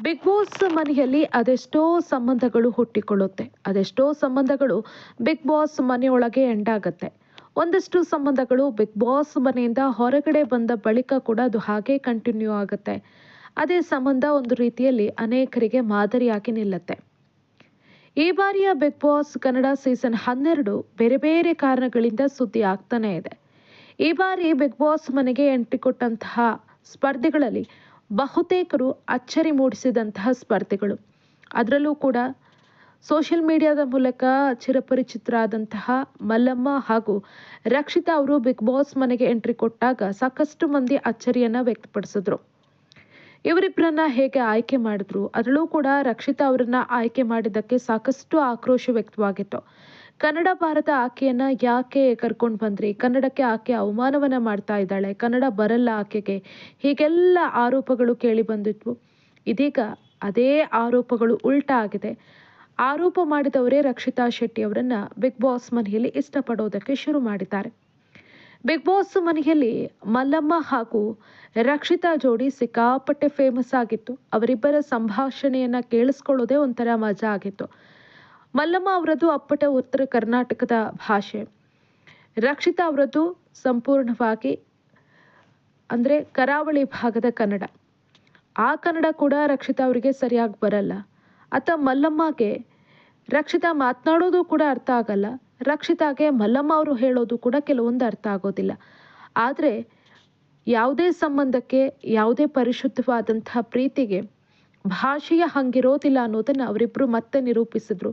Big boss ಮನೆಯಲ್ಲಿ ಅದೆಷ್ಟೋ ಸಂಬಂಧಗಳು ಹುಟ್ಟಿಕೊಳ್ಳುತ್ತೆ. ಅದೆಷ್ಟೋ ಸಂಬಂಧಗಳು ಬಿಗ್ ಬಾಸ್ ಮನೆಯೊಳಗೆ ಎಂಡಾಗತ್ತೆ ಒಂದಷ್ಟು ಸಂಬಂಧಗಳು ಬಿಗ್ ಬಾಸ್ ಮನೆಯಿಂದ ಹೊರಗಡೆ ಬಂದ ಬಳಿಕ ಕೂಡ ಅದು ಹಾಗೆ ಕಂಟಿನ್ಯೂ ಆಗುತ್ತೆ. ಅದೇ ಸಂಬಂಧ ಒಂದು ರೀತಿಯಲ್ಲಿ ಅನೇಕರಿಗೆ ಮಾದರಿಯಾಗಿ ನಿಲ್ಲುತ್ತೆ. ಈ ಬಾರಿಯ ಬಿಗ್ ಬಾಸ್ ಕನ್ನಡ ಸೀಸನ್ ಹನ್ನೆರಡು ಬೇರೆ ಬೇರೆ ಕಾರಣಗಳಿಂದ ಸುದ್ದಿ ಆಗ್ತಾನೆ ಇದೆ. ಈ ಬಾರಿ ಬಿಗ್ ಬಾಸ್ ಮನೆಗೆ ಎಂಟ್ರಿ ಕೊಟ್ಟಂತಹ ಸ್ಪರ್ಧಿಗಳಲ್ಲಿ ಬಹುತೇಕರು ಅಚ್ಚರಿ ಮೂಡಿಸಿದಂತಹ ಸ್ಪರ್ಧೆಗಳು. ಅದರಲ್ಲೂ ಕೂಡ ಸೋಷಿಯಲ್ ಮೀಡಿಯಾದ ಮೂಲಕ ಚಿರಪರಿಚಿತರಾದಂತಹ ಮಲ್ಲಮ್ಮ ಹಾಗೂ ರಕ್ಷಿತಾ ಅವರು ಬಿಗ್ ಬಾಸ್ ಮನೆಗೆ ಎಂಟ್ರಿ ಕೊಟ್ಟಾಗ ಸಾಕಷ್ಟು ಮಂದಿ ಅಚ್ಚರಿಯನ್ನು ವ್ಯಕ್ತಪಡಿಸಿದ್ರು. ಇವರಿಬ್ಬರನ್ನ ಹೇಗೆ ಆಯ್ಕೆ ಮಾಡಿದ್ರು, ಅದರಲ್ಲೂ ಕೂಡ ರಕ್ಷಿತಾ ಅವರನ್ನ ಆಯ್ಕೆ ಮಾಡಿದ್ದಕ್ಕೆ ಸಾಕಷ್ಟು ಆಕ್ರೋಶ ವ್ಯಕ್ತವಾಗಿತ್ತು. ಕನ್ನಡ ಭಾರತ ಆಕೆಯನ್ನ ಯಾಕೆ ಕರ್ಕೊಂಡು ಬಂದ್ರಿ? ಕನ್ನಡಕ್ಕೆ ಆಕೆ ಅವಮಾನವನ್ನ ಮಾಡ್ತಾ ಇದ್ದಾಳೆ. ಕನ್ನಡ ಬರಲ್ಲ ಆಕೆಗೆ. ಹೀಗೆಲ್ಲ ಆರೋಪಗಳು ಕೇಳಿ ಬಂದಿದ್ವು. ಇದೀಗ ಅದೇ ಆರೋಪಗಳು ಉಲ್ಟಾ ಆಗಿದೆ. ಆರೋಪ ಮಾಡಿದವರೇ ರಕ್ಷಿತಾ ಶೆಟ್ಟಿ ಅವರನ್ನ ಬಿಗ್ ಬಾಸ್ ಮನೆಯಲ್ಲಿ ಇಷ್ಟಪಡೋದಕ್ಕೆ ಶುರು ಮಾಡಿದ್ದಾರೆ. ಬಿಗ್ ಬಾಸ್ ಮನೆಯಲ್ಲಿ ಮಲ್ಲಮ್ಮ ಹಾಗೂ ರಕ್ಷಿತಾ ಜೋಡಿ ಸಿಕ್ಕಾಪಟ್ಟೆ ಫೇಮಸ್ ಆಗಿತ್ತು. ಅವರಿಬ್ಬರ ಸಂಭಾಷಣೆಯನ್ನ ಕೇಳಿಸ್ಕೊಳ್ಳೋದೇ ಒಂಥರ ಮಜಾ ಆಗಿತ್ತು. ಮಲ್ಲಮ್ಮ ಅವರದು ಅಪ್ಪಟ ಉತ್ತರ ಕರ್ನಾಟಕದ ಭಾಷೆ. ರಕ್ಷಿತಾ ಅವರದ್ದು ಸಂಪೂರ್ಣವಾಗಿ, ಅಂದರೆ ಕರಾವಳಿ ಭಾಗದ ಕನ್ನಡ. ಆ ಕನ್ನಡ ಕೂಡ ರಕ್ಷಿತಾ ಅವರಿಗೆ ಸರಿಯಾಗಿ ಬರಲ್ಲ. ಅಥ ಮಲ್ಲಮ್ಮಗೆ ರಕ್ಷಿತಾ ಮಾತನಾಡೋದು ಕೂಡ ಅರ್ಥ ಆಗಲ್ಲ. ರಕ್ಷಿತಾಗೆ ಮಲ್ಲಮ್ಮ ಅವರು ಹೇಳೋದು ಕೂಡ ಕೆಲವೊಂದು ಅರ್ಥ ಆಗೋದಿಲ್ಲ. ಆದರೆ ಯಾವುದೇ ಸಂಬಂಧಕ್ಕೆ, ಯಾವುದೇ ಪರಿಶುದ್ಧವಾದಂತಹ ಪ್ರೀತಿಗೆ ಭಾಷೆಯ ಹಂಗಿರೋದಿಲ್ಲ ಅನ್ನೋದನ್ನು ಅವರಿಬ್ಬರು ಮತ್ತೆ ನಿರೂಪಿಸಿದ್ರು.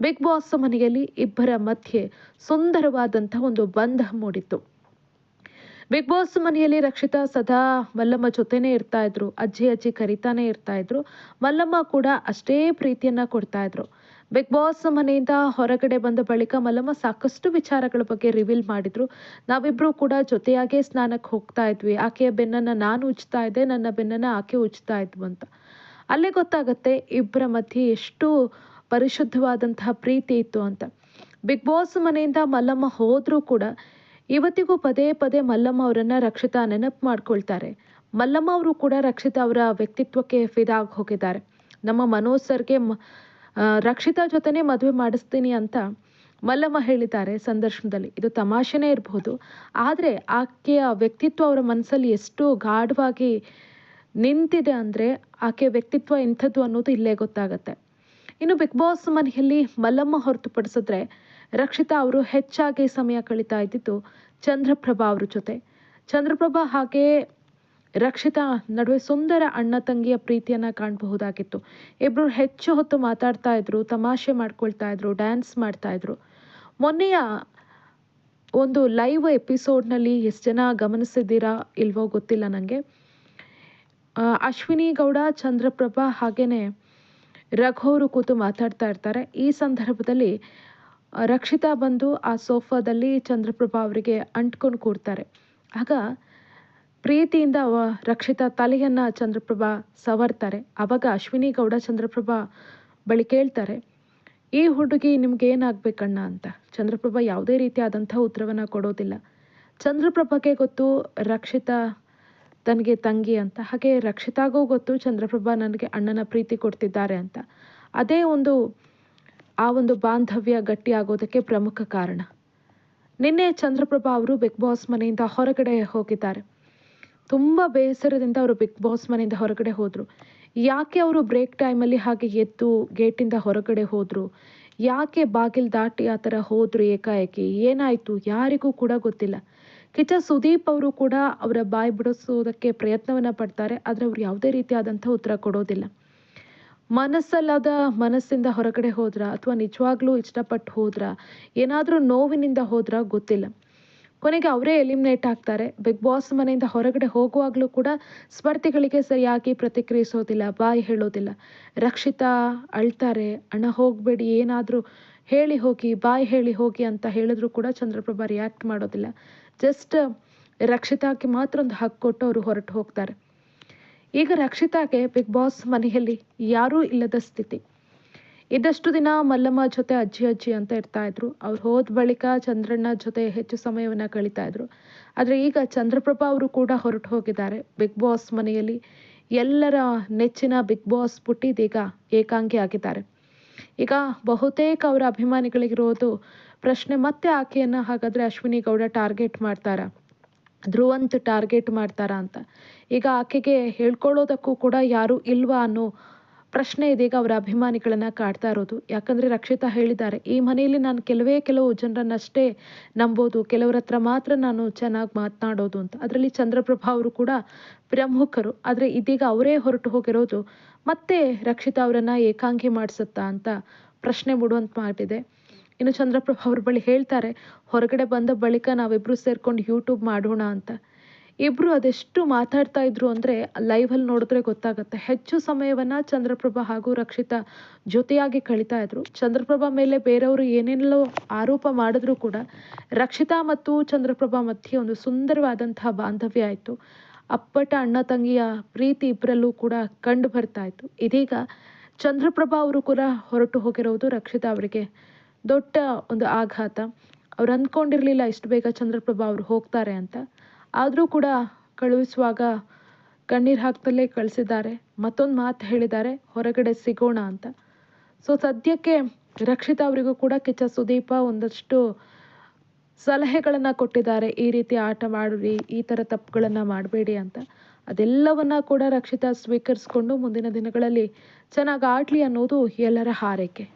ಬಿಗ್ ಬಾಸ್ ಮನೆಯಲ್ಲಿ ಇಬ್ಬರ ಮಧ್ಯೆ ಸುಂದರವಾದಂತಹ ಒಂದು ಬಂಧ ಮೂಡಿತ್ತು. ಬಿಗ್ ಬಾಸ್ ಮನೆಯಲ್ಲಿ ರಕ್ಷಿತಾ ಸದಾ ಮಲ್ಲಮ್ಮ ಜೊತೆನೇ ಇರ್ತಾ ಇದ್ರು. ಅಜ್ಜಿ ಅಜ್ಜಿ ಕರಿತಾನೆ ಇರ್ತಾ ಇದ್ರು. ಮಲ್ಲಮ್ಮ ಕೂಡ ಅಷ್ಟೇ ಪ್ರೀತಿಯನ್ನ ಕೊಡ್ತಾ ಇದ್ರು. ಬಿಗ್ ಬಾಸ್ ಮನೆಯಿಂದ ಹೊರಗಡೆ ಬಂದ ಬಳಿಕ ಮಲ್ಲಮ್ಮ ಸಾಕಷ್ಟು ವಿಚಾರಗಳ ಬಗ್ಗೆ ರಿವೀಲ್ ಮಾಡಿದ್ರು. ನಾವಿಬ್ರು ಕೂಡ ಜೊತೆಯಾಗೇ ಸ್ನಾನಕ್ಕೆ ಹೋಗ್ತಾ ಇದ್ವಿ. ಆಕೆಯ ಬೆನ್ನನ್ನ ನಾನು ಉಜ್ತಾ ಇದ್ದೆ, ನನ್ನ ಬೆನ್ನನ್ನ ಆಕೆ ಉಜ್ತಾ ಇದ್ವು ಅಂತ. ಅಲ್ಲೇ ಗೊತ್ತಾಗತ್ತೆ, ಇಬ್ಬರ ಮಧ್ಯೆ ಎಷ್ಟು ಪರಿಶುದ್ಧವಾದಂತಹ ಪ್ರೀತಿ ಇತ್ತು ಅಂತ. ಬಿಗ್ ಬಾಸ್ ಮನೆಯಿಂದ ಮಲ್ಲಮ್ಮ ಹೋದ್ರೂ ಕೂಡ ಇವತ್ತಿಗೂ ಪದೇ ಪದೇ ಮಲ್ಲಮ್ಮ ಅವರನ್ನು ರಕ್ಷಿತಾ ನೆನಪು ಮಾಡ್ಕೊಳ್ತಾರೆ. ಮಲ್ಲಮ್ಮ ಅವರು ಕೂಡ ರಕ್ಷಿತಾ ಅವರ ವ್ಯಕ್ತಿತ್ವಕ್ಕೆ ಫಿದಾಗಿ ಹೋಗಿದ್ದಾರೆ. ನಮ್ಮ ಮನೋಜ್ ಸರ್ಗೆ ರಕ್ಷಿತಾ ಜೊತೆನೇ ಮದುವೆ ಮಾಡಿಸ್ತೀನಿ ಅಂತ ಮಲ್ಲಮ್ಮ ಹೇಳಿದ್ದಾರೆ ಸಂದರ್ಶನದಲ್ಲಿ. ಇದು ತಮಾಷೆನೇ ಇರಬಹುದು ಆದರೆ ಆಕೆಯ ವ್ಯಕ್ತಿತ್ವ ಅವರ ಮನಸ್ಸಲ್ಲಿ ಎಷ್ಟು ಗಾಢವಾಗಿ ನಿಂತಿದೆ ಅಂದರೆ ಆಕೆಯ ವ್ಯಕ್ತಿತ್ವ ಎಂಥದ್ದು ಅನ್ನೋದು ಇಲ್ಲೇ ಗೊತ್ತಾಗತ್ತೆ. ಇನ್ನು ಬಿಗ್ ಬಾಸ್ ಮನೆಯಲ್ಲಿ ಮಲ್ಲಮ್ಮ ಹೊರತುಪಡಿಸಿದ್ರೆ ರಕ್ಷಿತಾ ಅವರು ಹೆಚ್ಚಾಗಿ ಸಮಯ ಕಳೀತಾ ಇದ್ದಿದ್ದು ಚಂದ್ರಪ್ರಭಾ ಅವರ ಜೊತೆ. ಚಂದ್ರಪ್ರಭಾ ಹಾಗೆ ರಕ್ಷಿತಾ ನಡುವೆ ಸುಂದರ ಅಣ್ಣ ತಂಗಿಯ ಪ್ರೀತಿಯನ್ನ ಕಾಣಬಹುದಾಗಿತ್ತು. ಇಬ್ಬರು ಹೆಚ್ಚು ಹೊತ್ತು ಮಾತಾಡ್ತಾ ಇದ್ರು, ತಮಾಷೆ ಮಾಡ್ಕೊಳ್ತಾ ಇದ್ರು, ಡ್ಯಾನ್ಸ್ ಮಾಡ್ತಾ ಇದ್ರು. ಮೊನ್ನೆಯ ಒಂದು ಲೈವ್ ಎಪಿಸೋಡ್ನಲ್ಲಿ ಎಷ್ಟು ಜನ ಗಮನಿಸಿದ್ದೀರಾ ಇಲ್ವೋ ಗೊತ್ತಿಲ್ಲ ನನಗೆ ಅಶ್ವಿನಿ ಗೌಡ, ಚಂದ್ರಪ್ರಭಾ ಹಾಗೇನೆ ರಘುವರು ಕೂತು ಮಾತಾಡ್ತಾ ಇರ್ತಾರೆ. ಈ ಸಂದರ್ಭದಲ್ಲಿ ರಕ್ಷಿತಾ ಬಂದು ಆ ಸೋಫಾದಲ್ಲಿ ಚಂದ್ರಪ್ರಭಾ ಅವರಿಗೆ ಅಂಟ್ಕೊಂಡು ಕೂರ್ತಾರೆ. ಆಗ ಪ್ರೀತಿಯಿಂದ ರಕ್ಷಿತಾ ತಲೆಯನ್ನ ಚಂದ್ರಪ್ರಭಾ ಸವರ್ತಾರೆ. ಆವಾಗ ಅಶ್ವಿನಿ ಗೌಡ ಚಂದ್ರಪ್ರಭಾ ಬಳಿ ಕೇಳ್ತಾರೆ, ಈ ಹುಡುಗಿ ನಿಮ್ಗೆ ಏನಾಗ್ಬೇಕಣ್ಣ ಅಂತ? ಚಂದ್ರಪ್ರಭಾ ಯಾವುದೇ ರೀತಿಯಾದಂಥ ಉತ್ತರವನ್ನ ಕೊಡೋದಿಲ್ಲ. ಚಂದ್ರಪ್ರಭಾಗೆ ಗೊತ್ತು ರಕ್ಷಿತಾ ತನಗೆ ತಂಗಿ ಅಂತ. ಹಾಗೆ ರಕ್ಷಿತಾಗೂ ಗೊತ್ತು ಚಂದ್ರಪ್ರಭಾ ನನಗೆ ಅಣ್ಣನ ಪ್ರೀತಿ ಕೊಡ್ತಿದ್ದಾರೆ ಅಂತ. ಅದೇ ಒಂದು, ಆ ಒಂದು ಬಾಂಧವ್ಯ ಗಟ್ಟಿಯಾಗೋದಕ್ಕೆ ಪ್ರಮುಖ ಕಾರಣ. ನಿನ್ನೆ ಚಂದ್ರಪ್ರಭಾ ಅವರು ಬಿಗ್ ಬಾಸ್ ಮನೆಯಿಂದ ಹೊರಗಡೆ ಹೋಗಿದ್ದಾರೆ. ತುಂಬ ಬೇಸರದಿಂದ ಅವರು ಬಿಗ್ ಬಾಸ್ ಮನೆಯಿಂದ ಹೊರಗಡೆ ಹೋದರು. ಯಾಕೆ ಅವರು ಬ್ರೇಕ್ ಟೈಮಲ್ಲಿ ಹಾಗೆ ಎದ್ದು ಗೇಟಿಂದ ಹೊರಗಡೆ ಹೋದರು? ಯಾಕೆ ಬಾಗಿಲು ದಾಟಿ ಆ ಥರ ಹೋದರು ಏಕಾಏಕಿ? ಏನಾಯಿತು? ಯಾರಿಗೂ ಕೂಡ ಗೊತ್ತಿಲ್ಲ. ಕಿಚ್ಚ ಸುದೀಪ್ ಅವರು ಕೂಡ ಅವರ ಬಾಯಿ ಬಿಡಿಸೋದಕ್ಕೆ ಪ್ರಯತ್ನವನ್ನ ಪಡ್ತಾರೆ, ಆದರೆ ಅವ್ರು ಯಾವುದೇ ರೀತಿಯಾದಂಥ ಉತ್ತರ ಕೊಡೋದಿಲ್ಲ. ಮನಸ್ಸಲ್ಲಾದ ಮನಸ್ಸಿಂದ ಹೊರಗಡೆ ಹೋದ್ರ ಅಥವಾ ನಿಜವಾಗ್ಲೂ ಇಷ್ಟಪಟ್ಟು ಹೋದ್ರ? ಏನಾದರೂ ನೋವಿನಿಂದ ಹೋದ್ರ? ಗೊತ್ತಿಲ್ಲ. ಕೊನೆಗೆ ಅವರೇ ಎಲಿಮಿನೇಟ್ ಆಗ್ತಾರೆ. ಬಿಗ್ ಬಾಸ್ ಮನೆಯಿಂದ ಹೊರಗಡೆ ಹೋಗುವಾಗಲೂ ಕೂಡ ಸ್ಪರ್ಧಿಗಳಿಗೆ ಸರಿಯಾಗಿ ಪ್ರತಿಕ್ರಿಯಿಸೋದಿಲ್ಲ, ಬಾಯಿ ಹೇಳೋದಿಲ್ಲ. ರಕ್ಷಿತಾ, ಅಳ್ತಾರೆ, ಅಣ್ಣ, ಹೋಗಬೇಡಿ, ಏನಾದರೂ ಹೇಳಿ ಹೋಗಿ, ಬಾಯಿ ಹೇಳಿ ಹೋಗಿ ಅಂತ ಹೇಳಿದ್ರು ಕೂಡ ಚಂದ್ರಪ್ರಭಾ ರಿಯಾಕ್ಟ್ ಮಾಡೋದಿಲ್ಲ. ಜಸ್ಟ್ ರಕ್ಷಿತಾಗೆ ಮಾತ್ರ ಒಂದು ಹಕ್ಕು ಕೊಟ್ಟು ಅವರು ಹೊರಟು ಹೋಗ್ತಾರೆ. ಈಗ ರಕ್ಷಿತಾಗೆ ಬಿಗ್ ಬಾಸ್ ಮನೆಯಲ್ಲಿ ಯಾರೂ ಇಲ್ಲದ ಸ್ಥಿತಿ. ಇದ್ದಷ್ಟು ದಿನ ಮಲ್ಲಮ್ಮ ಜೊತೆ ಅಜ್ಜಿ ಅಜ್ಜಿ ಅಂತ ಇರ್ತಾ ಇದ್ರು. ಅವ್ರು ಹೋದ ಬಳಿಕ ಚಂದ್ರಣ್ಣ ಜೊತೆ ಹೆಚ್ಚು ಸಮಯವನ್ನ ಕಳೀತಾ ಇದ್ರು. ಆದರೆ ಈಗ ಚಂದ್ರಪ್ರಭಾ ಅವರು ಕೂಡ ಹೊರಟು ಹೋಗಿದ್ದಾರೆ. ಬಿಗ್ ಬಾಸ್ ಮನೆಯಲ್ಲಿ ಎಲ್ಲರ ನೆಚ್ಚಿನ ಬಿಗ್ ಬಾಸ್ ಪುಟ್ಟಿದೀಗ ಏಕಾಂಗಿ ಆಗಿದ್ದಾರೆ. ಈಗ ಬಹುತೇಕ ಅವರ ಅಭಿಮಾನಿಗಳಿಗಿರೋದು ಪ್ರಶ್ನೆ ಮತ್ತೆ ಆಕೆಯನ್ನು ಹಾಗಾದರೆ ಅಶ್ವಿನಿ ಗೌಡ ಟಾರ್ಗೆಟ್ ಮಾಡ್ತಾರಾ? ಧ್ರುವಂತ್ ಟಾರ್ಗೆಟ್ ಮಾಡ್ತಾರಾ ಅಂತ. ಈಗ ಆಕೆಗೆ ಹೇಳ್ಕೊಳ್ಳೋದಕ್ಕೂ ಕೂಡ ಯಾರೂ ಇಲ್ವಾ ಅನ್ನೋ ಪ್ರಶ್ನೆ ಇದೀಗ ಅವರ ಅಭಿಮಾನಿಗಳನ್ನ ಕಾಡ್ತಾ ಇರೋದು. ಯಾಕಂದ್ರೆ ರಕ್ಷಿತಾ ಹೇಳಿದ್ದಾರೆ, ಈ ಮನೆಯಲ್ಲಿ ನಾನು ಕೆಲವೇ ಕೆಲವು ಜನರನ್ನಷ್ಟೇ ನಂಬೋದು. ಕೆಲವರ ಹತ್ರ ಮಾತ್ರ ನಾನು ಚೆನ್ನಾಗಿ ಮಾತನಾಡೋದು ಅಂತ. ಅದರಲ್ಲಿ ಚಂದ್ರಪ್ರಭಾ ಅವರು ಕೂಡ ಪ್ರಮುಖರು. ಆದರೆ ಇದೀಗ ಅವರೇ ಹೊರಟು ಹೋಗಿರೋದು ಮತ್ತೆ ರಕ್ಷಿತಾ ಅವರನ್ನು ಏಕಾಂಗಿ ಮಾಡಿಸುತ್ತಾ ಅಂತ ಪ್ರಶ್ನೆ ಮೂಡುವಂತ ಮಾಡಿದೆ. ಇನ್ನು ಚಂದ್ರಪ್ರಭ ಅವ್ರ ಬಳಿ ಹೇಳ್ತಾರೆ, ಹೊರಗಡೆ ಬಂದ ಬಳಿಕ ನಾವಿಬ್ಬರು ಸೇರ್ಕೊಂಡು ಯೂಟ್ಯೂಬ್ ಮಾಡೋಣ ಅಂತ. ಇಬ್ಬರು ಅದೆಷ್ಟು ಮಾತಾಡ್ತಾ ಇದ್ರು ಅಂದ್ರೆ ಲೈವಲ್ಲಿ ನೋಡಿದ್ರೆ ಗೊತ್ತಾಗುತ್ತೆ. ಹೆಚ್ಚು ಸಮಯವನ್ನ ಚಂದ್ರಪ್ರಭಾ ಹಾಗೂ ರಕ್ಷಿತಾ ಜೊತೆಯಾಗಿ ಕಳೀತಾ ಇದ್ರು. ಚಂದ್ರಪ್ರಭಾ ಮೇಲೆ ಬೇರೆಯವರು ಏನೇನೋ ಆರೋಪ ಮಾಡಿದ್ರು ಕೂಡ ರಕ್ಷಿತಾ ಮತ್ತು ಚಂದ್ರಪ್ರಭಾ ಮಧ್ಯೆ ಒಂದು ಸುಂದರವಾದಂತಹ ಬಾಂಧವ್ಯ ಆಯಿತು. ಅಪ್ಪಟ, ಅಣ್ಣ, ತಂಗಿಯ ಪ್ರೀತಿ ಇಬ್ಬರಲ್ಲೂ ಕೂಡ ಕಂಡು ಬರ್ತಾ ಇತ್ತು. ಇದೀಗ ಚಂದ್ರಪ್ರಭಾ ಅವರು ಕೂಡ ಹೊರಟು ಹೋಗಿರೋದು ರಕ್ಷಿತಾ ಅವರಿಗೆ. ದೊಡ್ಡ ಒಂದು ಆಘಾತ. ಅವ್ರು ಅಂದ್ಕೊಂಡಿರಲಿಲ್ಲ ಇಷ್ಟು ಬೇಗ ಚಂದ್ರಪ್ರಭಾ ಅವರು ಹೋಗ್ತಾರೆ ಅಂತ. ಆದರೂ ಕೂಡ ಕಳುಹಿಸುವಾಗ ಕಣ್ಣೀರು ಹಾಕ್ತಲೇ ಕಳಿಸಿದ್ದಾರೆ. ಮತ್ತೊಂದು ಮಾತು ಹೇಳಿದ್ದಾರೆ, ಹೊರಗಡೆ ಸಿಗೋಣ ಅಂತ. ಸೊ ಸದ್ಯಕ್ಕೆ ರಕ್ಷಿತಾ ಅವರಿಗೂ ಕೂಡ ಕಿಚ್ಚ ಸುದೀಪ ಒಂದಷ್ಟು ಸಲಹೆಗಳನ್ನು ಕೊಟ್ಟಿದ್ದಾರೆ. ಈ ರೀತಿ ಆಟ ಮಾಡಿರಿ ಈ ಥರ ತಪ್ಪುಗಳನ್ನು ಮಾಡಬೇಡಿ ಅಂತ. ಅದೆಲ್ಲವನ್ನ ಕೂಡ ರಕ್ಷಿತಾ ಸ್ವೀಕರಿಸ್ಕೊಂಡು ಮುಂದಿನ ದಿನಗಳಲ್ಲಿ ಚೆನ್ನಾಗಿ ಆಡಲಿ ಅನ್ನೋದು ಎಲ್ಲರ ಹಾರೈಕೆ.